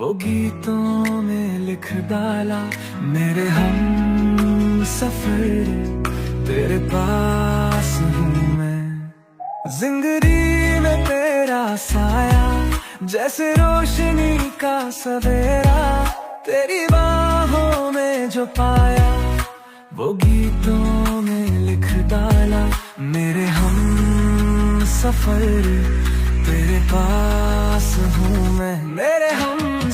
वो गीतों में लिख डाला, मेरे हम सफ़र, तेरे पास हूँ मैं। ज़िंदगी में तेरा साया, जैसे रोशनी का सवेरा, तेरी बाहों में जो पाया। वो गीतों में लिख डाला, मेरे हम सफ़र, तेरे पास हूँ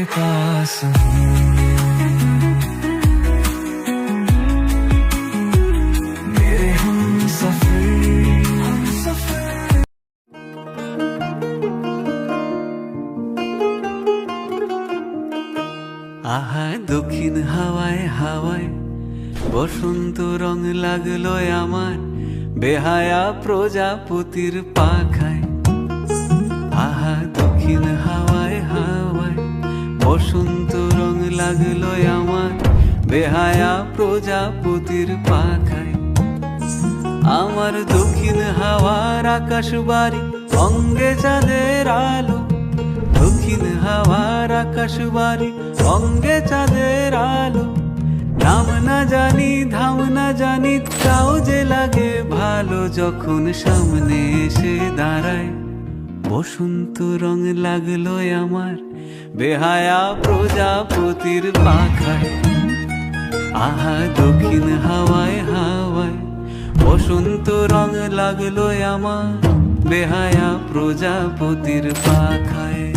तेरे हाथ सफर तेरे पास हूँ मैं मेरे हम सफर तेरे पास हूँ मैं हूँ मैं मेरे हम सफर तेरे पास हूँ मेरे हम सफर हम सफर আহা দক্ষিণ হাওয়ায় হাওয়ায় বসন্ত রং লাগলো আমার বেহায়া প্রজাপতির পাখায় লাগল আমার বেহায়া প্রজাপতির পাখায়। আমার দক্ষিণ হাওয়ার আকাশ বাড়ি অঙ্গে চাঁদের আলো। দক্ষিণ হাওয়ার আকাশ বাড়ি অঙ্গে চাঁদের আলো। নাম না জানি, ধাম না জানি, তাও যে লাগে ভালো যখন সামনে এসে দাঁড়ায়। বসন্ত রং লাগল আমার। বেহায়া প্রজাপতির পাখায়। আহা, দক্ষিণ হাওয়ায় হাওয়ায় বসন্ত রং লাগল আমার। বেহায়া প্রজাপতির পাখায়।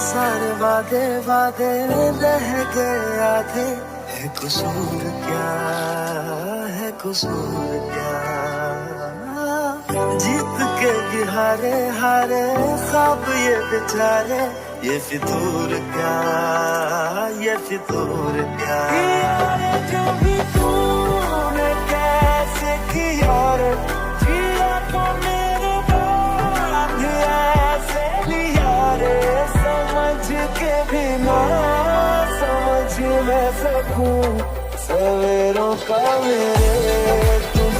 सारे वादे वादे रह गए आधे है कसूर क्या, है कसूर क्या? जीत के भी हारे हारे ख्वाब ये बेचारे, ये फितूर क्या, ये फितूर क्या? जो भी ना समझ मैं सकूं सवेरों का मेरे तुम